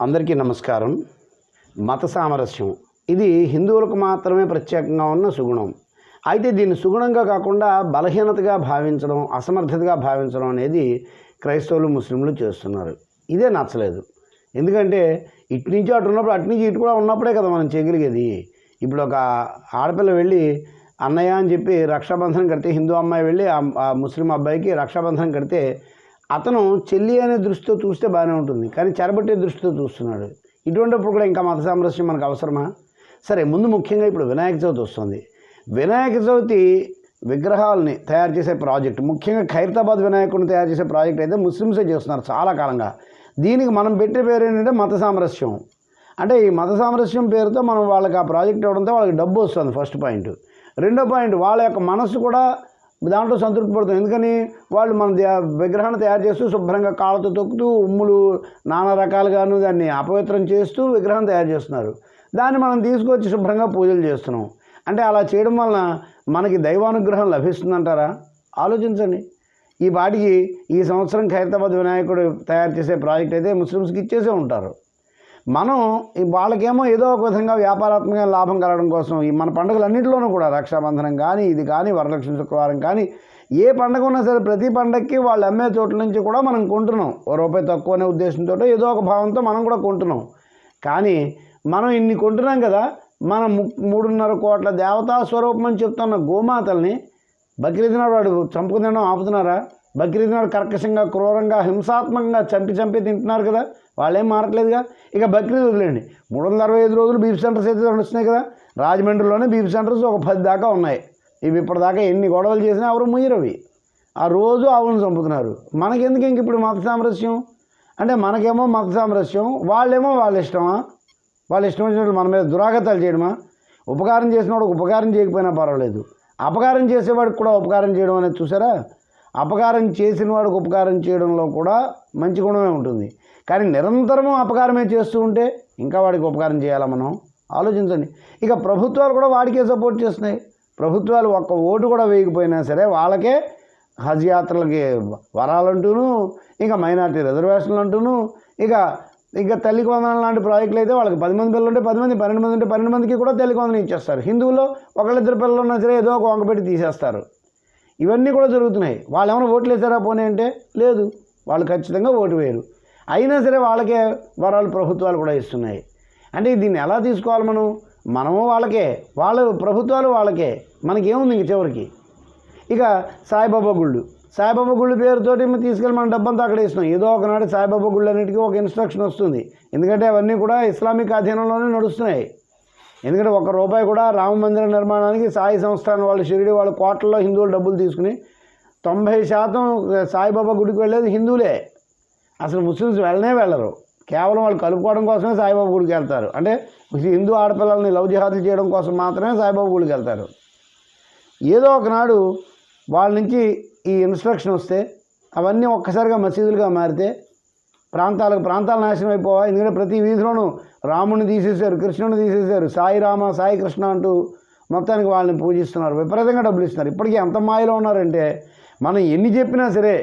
అందరికీ నమస్కారం. మత సామరస్యం. ఇది హిందువులకు మాత్రమే ప్రత్యేకంగా ఉన్న సుగుణం. అయితే దీన్ని సుగుణంగా కాకుండా బలహీనతగా భావించడం అసమర్థతగా భావించడం అనేది క్రైస్తవులు ముస్లింలు చేస్తున్నారు. ఇదే నచ్చలేదు. ఎందుకంటే ఇటు నుంచి అటు ఉన్నప్పుడు అటు నుంచి ఇటు కూడా ఉన్నప్పుడే కదా మనం చేయగలిగేది. ఇప్పుడు ఒక ఆడపిల్ల వెళ్ళి అన్నయ్య అని చెప్పి రక్షాబంధనం కడితే హిందూ అమ్మాయి వెళ్ళి ఆ ముస్లిం అబ్బాయికి రక్షాబంధనం కడితే అతను చెల్లి అనే దృష్టితో చూస్తే బాగానే ఉంటుంది. కానీ చెరబట్టే దృష్టితో చూస్తున్నాడు. ఇటువంటిప్పుడు కూడా ఇంకా మత సామరస్యం మనకు అవసరమా? సరే ముందు ముఖ్యంగా ఇప్పుడు వినాయక చవితి వస్తుంది. వినాయక చవితి విగ్రహాలని తయారు చేసే ప్రాజెక్ట్ ముఖ్యంగా ఖైరతాబాద్ వినాయకుడిని తయారు చేసే ప్రాజెక్ట్ అయితే ముస్లిమ్సే చేస్తున్నారు చాలా కాలంగా. దీనికి మనం పెట్టే పేరు ఏంటంటే మత సామరస్యం. అంటే ఈ మత సామరస్యం పేరుతో మనం వాళ్ళకి ఆ ప్రాజెక్ట్ ఇవ్వడంతో వాళ్ళకి డబ్బు వస్తుంది ఫస్ట్ పాయింట్. రెండో పాయింట్ వాళ్ళ యొక్క మనసు కూడా దాంట్లో సంతృప్తి పడుతుంది ఎందుకని? వాళ్ళు మన విగ్రహాన్ని తయారు చేస్తూ శుభ్రంగా కాళ్ళతో తొక్కుతూ ఉమ్ములు నానా రకాలుగాను దాన్ని అపవిత్రం చేస్తూ విగ్రహం తయారు చేస్తున్నారు. దాన్ని మనం తీసుకొచ్చి శుభ్రంగా పూజలు చేస్తున్నాం. అంటే అలా చేయడం వలన మనకి దైవానుగ్రహం లభిస్తుందంటారా? ఆలోచించండి. ఈ పాటికి ఈ సంవత్సరం ఖైరతాబాద్ వినాయకుడు తయారు చేసే ప్రాజెక్ట్ అయితే ముస్లిమ్స్కి ఇచ్చేసే ఉంటారు. మనం ఈ వాళ్ళకేమో ఏదో ఒక విధంగా వ్యాపారాత్మకంగా లాభం కలగడం కోసం ఈ మన పండుగలన్నింటిలోనూ కూడా రక్షాబంధనం కానీ ఇది కానీ వరలక్ష్మి శుక్రవారం కానీ ఏ పండగ ఉన్నా సరే ప్రతి పండగకి వాళ్ళు అమ్మే చోట్ల నుంచి కూడా మనం కొంటున్నాం. ఓ రూపాయి తక్కువ అనే ఉద్దేశంతో ఏదో ఒక భావంతో మనం కూడా కొంటున్నాం. కానీ మనం ఇన్ని కొంటున్నాం కదా మనం మూడున్నర కోట్ల దేవతా స్వరూపం అని చెప్తున్న గోమాతల్ని బక్రీద్ నాడు వాడు చంపుకు తినడం ఆపుతున్నారా? బక్రీద్ నాడు కర్కశంగా క్రూరంగా హింసాత్మకంగా చంపి చంపి తింటున్నారు కదా వాళ్ళేం మారట్లేదుగా? ఇక బక్రీద్ వదిలేండి. మూడు వందల అరవై ఐదు రోజులు బీఫ్ సెంటర్స్ అయితే నడుస్తున్నాయి కదా రాజమండ్రిలోనే బీఫ్ సెంటర్స్ ఒక పది దాకా ఉన్నాయి. ఇవి ఇప్పటిదాకా ఎన్ని గొడవలు చేసినా ఎవరు ముయ్యరవి అవి. ఆ రోజు ఆవులను చంపుతున్నారు. మనకెందుకు ఇంక ఇప్పుడు మత సామరస్యం? అంటే మనకేమో మత సామరస్యం వాళ్ళేమో వాళ్ళ ఇష్టమా? వాళ్ళ ఇష్టం వచ్చినట్లు మన మీద దురాగతాలు చేయడమా? ఉపకారం చేసినవాడు ఉపకారం చేయకపోయినా పర్వాలేదు. అపకారం చేసేవాడికి కూడా ఉపకారం చేయడం అనేది చూసారా? అపకారం చేసిన వాడికి ఉపకారం చేయడంలో కూడా మంచి గుణమే ఉంటుంది. కానీ నిరంతరము అపకారమే చేస్తూ ఉంటే ఇంకా వాడికి ఉపకారం చేయాలా మనం? ఆలోచించండి. ఇక ప్రభుత్వాలు కూడా వాడికే సపోర్ట్ చేస్తున్నాయి. ప్రభుత్వాలు ఒక్క ఓటు కూడా వేయకపోయినా సరే వాళ్ళకే హజ్ యాత్రలకి వరాలంటూను ఇంకా మైనార్టీ రిజర్వేషన్లు అంటూను ఇక ఇక తల్లికి వందనం లాంటి ప్రాజెక్టులు అయితే వాళ్ళకి పది మంది పిల్లలు ఉంటే పది మంది పన్నెండు మంది ఉంటే పన్నెండు మందికి కూడా తల్లికి వందనం ఇచ్చేస్తారు. హిందువుల్లో ఒకళ్ళిద్దరు పిల్లలు ఉన్నా సరే ఏదో ఒక వంక పెట్టి తీసేస్తారు. ఇవన్నీ కూడా జరుగుతున్నాయి. వాళ్ళు ఏమైనా ఓట్లు వేసారా పోనీ అంటే లేదు. వాళ్ళు ఖచ్చితంగా ఓటు వేయరు. అయినా సరే వాళ్ళకే వరాలు ప్రభుత్వాలు కూడా ఇస్తున్నాయి. అంటే దీన్ని ఎలా తీసుకోవాలి మనం? మనము వాళ్ళకే వాళ్ళ ప్రభుత్వాలు వాళ్ళకే. మనకేముంది ఇంక చివరికి? ఇక సాయిబాబా గుళ్ళు. సాయిబాబా గుళ్ళు పేరుతోటి తీసుకెళ్ళి మన డబ్బంతా అక్కడ ఇస్తున్నాం. ఏదో ఒకనాడు సాయిబాబా గుళ్ళు అన్నిటికీ ఒక ఇన్స్ట్రక్షన్ వస్తుంది. ఎందుకంటే అవన్నీ కూడా ఇస్లామిక్ అధీనంలోనే నడుస్తున్నాయి. ఎందుకంటే ఒక రూపాయి కూడా రామ మందిర నిర్మాణానికి సాయి సంస్థానం వాళ్ళు షిరిడి వాళ్ళు కోట్లలో హిందువులు డబ్బులు తీసుకుని తొంభై శాతం సాయిబాబా గుడికి వెళ్ళేది హిందువులే. అసలు ముస్లిమ్స్ వెళ్ళనే వెళ్ళరు. కేవలం వాళ్ళు కలుపుకోవడం కోసమే సాయిబాబా గుడికి వెళ్తారు. అంటే హిందూ ఆడపిల్లల్ని లవ్ జిహాదులు చేయడం కోసం మాత్రమే సాయిబాబా గుడికి వెళ్తారు. ఏదో ఒకనాడు వాళ్ళ నుంచి ఈ ఇన్స్ట్రక్షన్ వస్తే అవన్నీ ఒక్కసారిగా మసీదులుగా మారితే ప్రాంతాలకు ప్రాంతాలు నాశనం అయిపోవా ఎందుకంటే ప్రతి వీధిలోనూ రాముడిని తీసేశారు కృష్ణుని తీసేశారు. సాయి రామ సాయి కృష్ణ అంటూ మొత్తానికి వాళ్ళని పూజిస్తున్నారు. విపరీతంగా డబ్బులు ఇస్తున్నారు. ఇప్పటికీ ఎంత మాయలో ఉన్నారంటే మనం ఎన్ని చెప్పినా సరే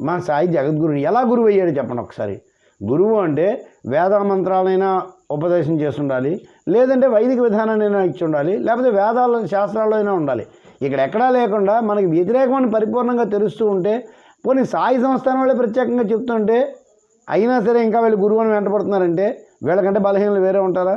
మా సాయి జగద్గురుని ఎలా గురువు అయ్యాడు చెప్పండి ఒకసారి. గురువు అంటే వేద మంత్రాలైనా ఉపదేశం చేసి ఉండాలి లేదంటే వైదిక విధానాన్నైనా ఇచ్చి ఉండాలి లేకపోతే వేదాల్లో శాస్త్రాల్లో అయినా ఉండాలి. ఇక్కడ ఎక్కడా లేకుండా మనకి వ్యతిరేకమని పరిపూర్ణంగా తెలుస్తూ ఉంటే పోనీ సాయి సంస్థానం వాళ్ళే ప్రత్యేకంగా చెప్తుంటే అయినా సరే ఇంకా వీళ్ళు గురువు అని వెంటపడుతున్నారంటే వీళ్ళకంటే బలహీనలు వేరే ఉంటారా?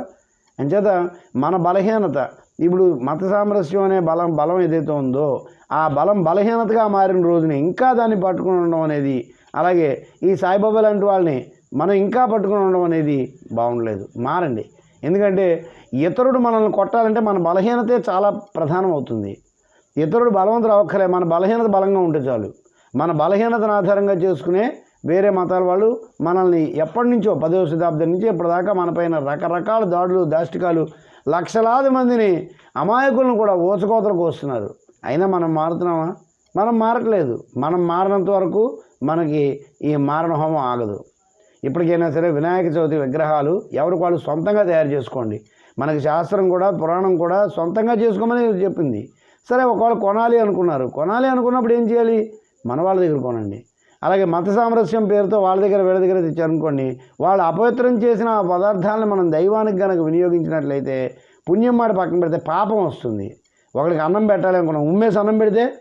అంచేత మన బలహీనత ఇప్పుడు మత సామరస్యం అనే బలం బలం ఏదైతే ఉందో ఆ బలం బలహీనతగా మారిన రోజున ఇంకా దాన్ని పట్టుకుని ఉండడం అనేది అలాగే ఈ సాయిబాబా లాంటి వాళ్ళని మనం ఇంకా పట్టుకుని ఉండడం అనేది బాగుండలేదు. మారండి. ఎందుకంటే ఇతరుడు మనల్ని కొట్టాలంటే మన బలహీనతే చాలా ప్రధానం అవుతుంది ఇతరుడు బలవంతుడు అవ్వక్కలే మన బలహీనత బలంగా ఉంటే చాలు. మన బలహీనతను ఆధారంగా చేసుకునే వేరే మతాల వాళ్ళు మనల్ని ఎప్పటి నుంచో పదవ శతాబ్దం నుంచి ఇప్పటిదాకా మనపైన రకరకాల దాడులు దాష్టికాలు లక్షలాది మందిని అమాయకులను కూడా ఊచకోతలకు వస్తున్నారు. అయినా మనం మారుతున్నామా? మనం మారట్లేదు. మనం మారినంత వరకు మనకి ఈ మారణ హోమం ఆగదు. ఇప్పటికైనా సరే వినాయక చవితి విగ్రహాలు ఎవరికి వాళ్ళు సొంతంగా తయారు చేసుకోండి. మనకి శాస్త్రం కూడా పురాణం కూడా సొంతంగా చేసుకోమని చెప్పింది. సరే ఒకవేళ కొనాలి అనుకున్నారు. కొనాలి అనుకున్నప్పుడు ఏం చేయాలి? మన వాళ్ళ దగ్గర కొనండి. అలాగే మత సామరస్యం పేరుతో వాళ్ళ దగ్గర వీళ్ళ దగ్గర తెచ్చారనుకోండి వాళ్ళు అపవిత్రం చేసిన ఆ పదార్థాలను మనం దైవానికి కనుక వినియోగించినట్లయితే పుణ్యం మాట పక్కన పెడితే పాపం వస్తుంది. ఒకరికి అన్నం పెట్టాలి అనుకున్నాం ఉమ్మేసి అన్నం పెడితే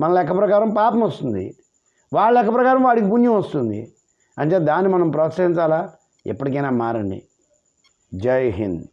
మన లెక్క ప్రకారం పాపం వస్తుంది. వాళ్ళ లెక్క ప్రకారం వాడికి పుణ్యం వస్తుంది. అంటే దాన్ని మనం ప్రోత్సహించాలా? ఎప్పటికైనా మారండి. జై హింద్.